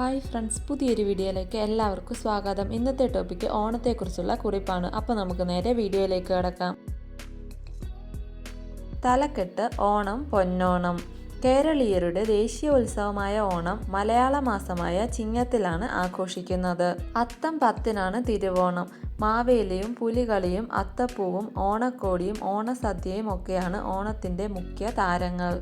Hi friends പുതിയൊരു വീഡിയോയിലേക്ക് എല്ലാവർക്കും സ്വാഗതം. ഇന്നത്തെ ടോപ്പിക്ക് ഓണത്തെക്കുറിച്ചുള്ള കുറിപ്പാണ്. അപ്പോൾ നമുക്ക് നേരെ വീഡിയോയിലേക്ക് കിടക്കാം. തലക്കെട്ട് ഓണം പൊന്നോണം. കേരളീയരുടെ ദേശീയ ഉത്സവമായ ഓണം മലയാള മാസമായ ചിങ്ങത്തിലാണ് ആഘോഷിക്കുന്നത്. അത്തം പത്തിനാണ് തിരുവോണം. മാവേലിയും പുലികളിയും അത്തപ്പൂവും ഓണക്കോടിയും ഓണസദ്യയും ഒക്കെയാണ് ഓണത്തിന്റെ മുഖ്യ താരങ്ങൾ.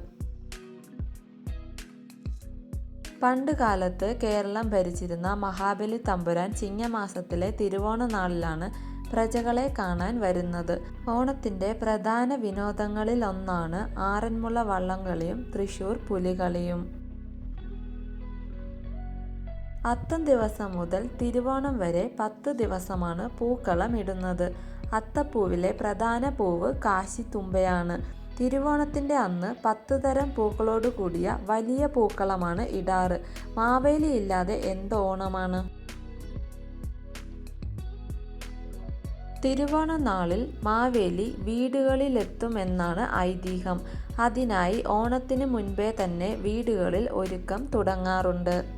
പണ്ട് കാലത്ത് കേരളം ഭരിച്ചിരുന്ന മഹാബലി തമ്പുരാൻ ചിങ്ങമാസത്തിലെ തിരുവോണ നാളിലാണ് പ്രജകളെ കാണാൻ വരുന്നത്. ഓണത്തിന്റെ പ്രധാന വിനോദങ്ങളിൽ ഒന്നാണ് ആറന്മുള വള്ളംകളിയും തൃശൂർ പുലികളിയും. അത്തം ദിവസം മുതൽ തിരുവോണം വരെ പത്ത് ദിവസമാണ് പൂക്കളം ഇടുന്നത്. അത്തപ്പൂവിലെ പ്രധാന പൂവ് കാശിത്തുമ്പയാണ്. തിരുവോണത്തിന്റെ അന്ന് പത്ത് തരം പൂക്കളോട് കൂടിയ വലിയ പൂക്കളമാണ് ഇടാറ്. മാവേലി ഇല്ലാതെ എന്ത് ഓണമാണ്? തിരുവോണ നാളിൽ മാവേലി വീടുകളിലെത്തുമെന്നാണ് ഐതിഹ്യം. അതിനായി ഓണത്തിന് മുൻപേ തന്നെ വീടുകളിൽ ഒരുക്കം തുടങ്ങാറുണ്ട്.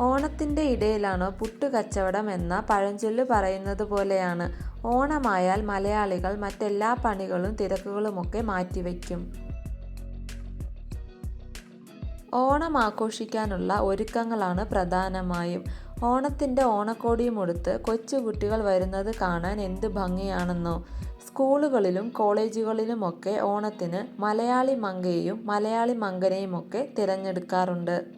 ഓണത്തിന്റെ ഇടയിലാണ് പുട്ടുകച്ചവടം എന്ന പഴഞ്ചൊല്ല് പറയുന്നത് പോലെയാണ്. ഓണമായാൽ മലയാളികൾ മറ്റെല്ലാ പണികളും തിരക്കുകളുമൊക്കെ മാറ്റിവെക്കും ഓണം ആഘോഷിക്കാനുള്ള ഒരുക്കങ്ങളാണ് പ്രധാനമായും. ഓണത്തിന്റെ ഓണക്കോടിയുമൊടുത്ത് കൊച്ചുകുട്ടികൾ വരുന്നത് കാണാൻ എന്ത് ഭംഗിയാണെന്നോ. സ്കൂളുകളിലും കോളേജുകളിലുമൊക്കെ ഓണത്തിന് മലയാളി മങ്കയെയും മലയാളി മങ്കനെയുമൊക്കെ തിരഞ്ഞെടുക്കാറുണ്ട്.